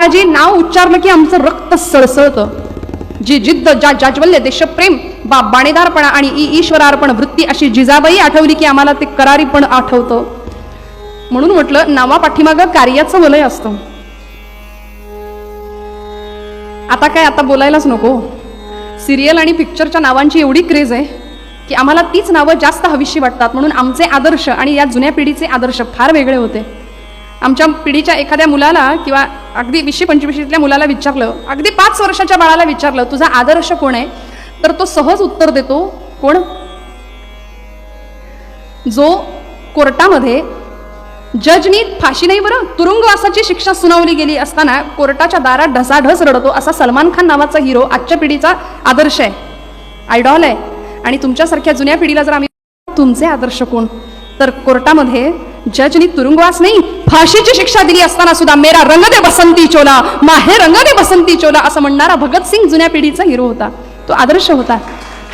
जी नाव उच्चारलं की आमचं रक्त सळसळतं. जी जिद्द ज्या जाज्वल्य देशप्रेम बा बाणेदारपणा आणि ई ईश्वरार्पण वृत्ती अशी जिजाबाई आठवली की आम्हाला ते करारी पण आठवतं. म्हणून म्हटलं नावा पाठीमागं कार्याचं वलय असतं. आता काय आता बोलायलाच नको. सिरियल आणि पिक्चरच्या नावांची एवढी क्रेज आहे की आम्हाला तीच नावं जास्त हवीशी वाटतात. म्हणून आमचे आदर्श आणि या जुन्या पिढीचे आदर्श फार वेगळे होते. आमच्या पिढीच्या एखाद्या मुलाला किंवा अगदी वीसशे पंचवीसशेतल्या मुलाला विचारलं अगदी पाच वर्षाच्या बाळाला विचारलं तुझा आदर्श कोण आहे? तर तो सहज उत्तर देतो कोण? जो कोर्टामध्ये जजनी फाशी नाही बरं तुरुंगवासाची शिक्षा सुनावली गेली असताना कोर्टाच्या दारात ढसाढस रडतो असा सलमान खान नावाचा हिरो आजच्या पिढीचा आदर्श आहे. आयडॉल आहे. आणि तुमच्यासारख्या जुन्या पिढीला जर आम्ही तुमचे आदर्श कोण? तर कोर्टामध्ये जजनी तुरुंगवास नाही फाशीची शिक्षा दिली असताना सुद्धा मेरा रंग दे बसंती चोला माहे रंग दे बसंती चोला असं म्हणणारा भगतसिंग जुन्या पिढीचा हिरो होता. तो आदर्श होता.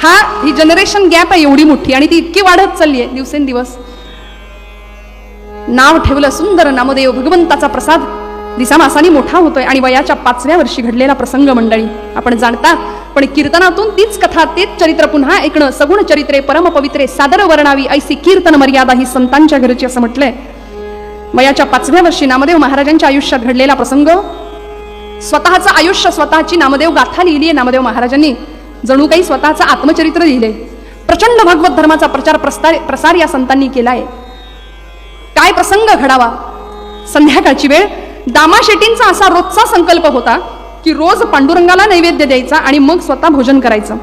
हा ही जनरेशन गॅप आहे एवढी मोठी आणि ती इतकी वाढत चालली आहे दिवसेंदिवस. नाव ठेवलं सुंदर नामदेव भगवंताचा प्रसाद. दिसामासानी मोठा होतोय आणि वयाच्या पाचव्या वर्षी घडलेला प्रसंग मंडळी. आपण जाणता पण कीर्तनातून तीच कथा तेच चरित्र पुन्हा ऐकणं सगुण चरित्रे परमपवित्रे सादर वर्णावी ऐसी कीर्तन मर्यादा ही संतांच्या घरची असं म्हटलंय. वयाच्या पाचव्या वर्षी नामदेव महाराजांच्या आयुष्यात घडलेला प्रसंग स्वतःचं आयुष्य स्वतःची नामदेव गाथा लिहिली आहे नामदेव महाराजांनी. जणू काही स्वतःचं आत्मचरित्र लिहिले. प्रचंड भागवत धर्माचा प्रचार प्रस्तार प्रसार या संतांनी केलाय. काय प्रसंग घडावा? संध्याकाळची वेळ. दामा शेट्टींचा असा रोजचा संकल्प होता की रोज पांडुरंगाला नैवेद्य द्यायचा आणि मग स्वतः भोजन करायचं.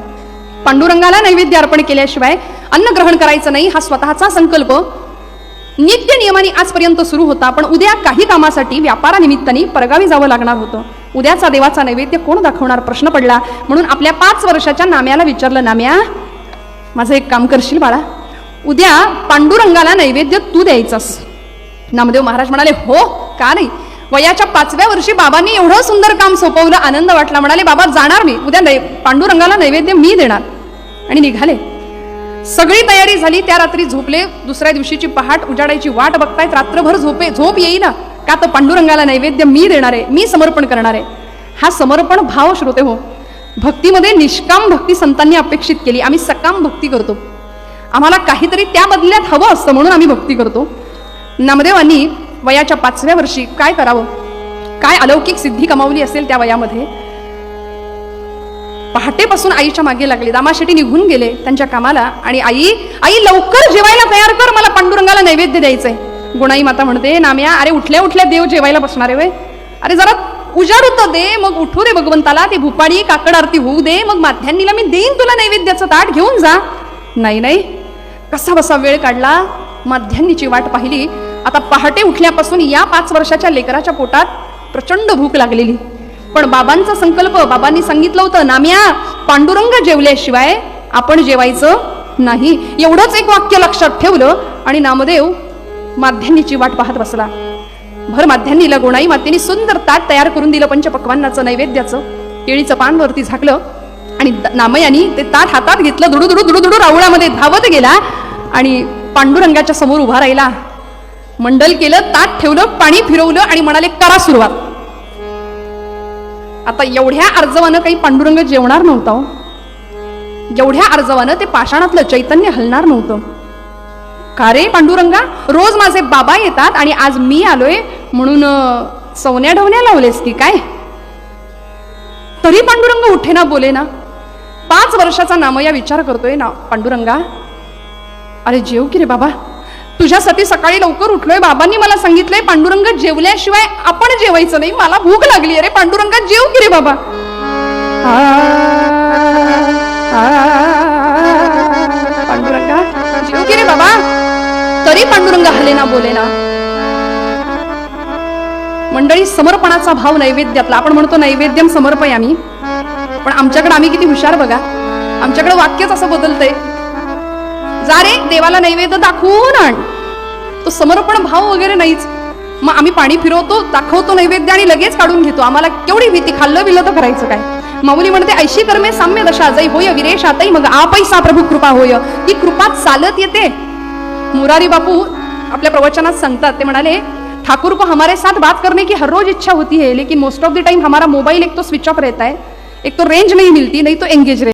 पांडुरंगाला नैवेद्य अर्पण केल्याशिवाय अन्न ग्रहण करायचं नाही हा स्वतःचा संकल्प. नित्य नियमाने आजपर्यंत सुरू होता पण उद्या काही कामासाठी व्यापारानिमित्ताने परगावी जावं लागणार होतं. उद्याचा देवाचा नैवेद्य कोण दाखवणार? प्रश्न पडला. म्हणून आपल्या पाच वर्षाच्या नाम्याला विचारलं नाम्या माझं एक काम करशील बाळा? उद्या पांडुरंगाला नैवेद्य तू द्यायचंस. नामदेव महाराज म्हणाले हो का नाही? वयाच्या पाचव्या वर्षी बाबांनी एवढं सुंदर काम सोपवलं आनंद वाटला. म्हणाले बाबा जाणार मी. उद्या नै पांडुरंगाला नैवेद्य मी देणार. आणि निघाले. सगळी तयारी झाली. त्या रात्री झोपले. दुसऱ्या दिवशीची पहाट उजाडायची वाट बघतायत. रात्रभर झोपे झोप येईना. का तर पांडुरंगाला नैवेद्य मी देणार आहे मी समर्पण करणार. आहे हा समर्पण भाव श्रोते हो. भक्तीमध्ये निष्काम भक्ती संतांनी अपेक्षित केली. आम्ही सकाम भक्ती करतो. आम्हाला काहीतरी त्या बदल्यात हवं असतं म्हणून आम्ही भक्ती करतो. नामदेवांनी वयाच्या पाचव्या वर्षी काय करावं? काय अलौकिक सिद्धी कमावली असेल त्या वयामध्ये? पहाटेपासून आईच्या मागे लागले. दामाशेटी निघून गेले त्यांच्या कामाला आणि आई आई लवकर जेवायला तयार कर मला पांडुरंगाला नैवेद्य द्यायचंय. गुणाई माता म्हणते नाम्या अरे उठल्या उठल्या देव जेवायला बसणार आहे वय. अरे जरा उजाड होतं दे मग उठू दे भगवंताला ते भुपाळी काकड आरती होऊ दे मग माध्यान्नीला मी देईन तुला नैवेद्याचं ताट घेऊन जा. नाही नाही. कसा बसा वेळ काढला? माध्यान्नीची वाट पाहिली. आता पहाटे उठल्यापासून या पाच वर्षाच्या लेकराच्या पोटात प्रचंड भूक लागलेली. पण बाबांचा संकल्प बाबांनी सांगितलं होतं नाम्या पांडुरंग जेवल्याशिवाय आपण जेवायचं नाही. एवढंच एक वाक्य लक्षात ठेवलं आणि नामदेव माध्यान्नीची वाट पाहत बसला. भर माध्यान्नीला गोणाई मातेने सुंदर ताट तयार करून दिलं पंचपक्वांनाचं नैवेद्याचं. केळीचं पान वरती झाकलं आणि नामयानी ते ताट हातात घेतलं दुडू दुडू दुडू दुडू रावळामध्ये धावत गेला आणि पांडुरंगाच्या समोर उभा राहिला. मंडल केलं ताट ठेवलं पाणी फिरवलं आणि म्हणाले करा सुरुवात. आता एवढ्या अर्जवानं काही पांडुरंग जेवणार नव्हता. एवढ्या अर्जवानं ते पाषाणातलं चैतन्य हलणार नव्हतं. का रे पांडुरंगा? रोज माझे बाबा येतात आणि आज मी आलोय म्हणून सवन्या ढवण्या लावलेस की काय? तरी पांडुरंग उठे ना बोले ना. पाच वर्षाचा नामया विचार करतोय ना पांडुरंगा. अरे जेव की रे बाबा. तुझ्यासाठी सकाळी लवकर उठलोय बाबांनी मला सांगितलंय पांडुरंग जेवल्याशिवाय आपण जेवायचं नाही. मला भूक लागली अरे पांडुरंग जेव की रे बाबा. पांडुरंगा जेव की रे बाबा. तरी पांडुरंग हले ना बोले ना मंडळी समर्पणाचा भाव नैवेद्यातला. आपण म्हणतो नैवेद्यम समर्पय आम्ही पण आमच्याकडे आम्ही किती हुशार बघा. आमच्याकडे वाक्यच असं बदलतंय. जा रे देवाला नैवेद्य दाखवून आण. तो समर्पण भाव वगैरे नाहीच. मग आम्ही पाणी फिरवतो दाखवतो नैवेद्य आणि लगेच काढून घेतो. आम्हाला केवढी भीती खाल्लं बिल्लं तर करायचं काय? माऊली म्हणते ऐशी कर्मे साम्य दशा जाई होय विरेशातही मग आपैसा प्रभू कृपा होय. ती कृपा चालत येते. मुरारी बापू आपल्या प्रवचनात सांगतात ते म्हणाले ठाकुर को हमारे साथ बात करने की हर रोज इच्छा होती है लेकिन मोस्ट ऑफ द टाइम हमारा मोबाइल एक तो स्विच ऑफ रहता है एक तो रेंज नहीं मिलती नहीं तो एंगेज रहता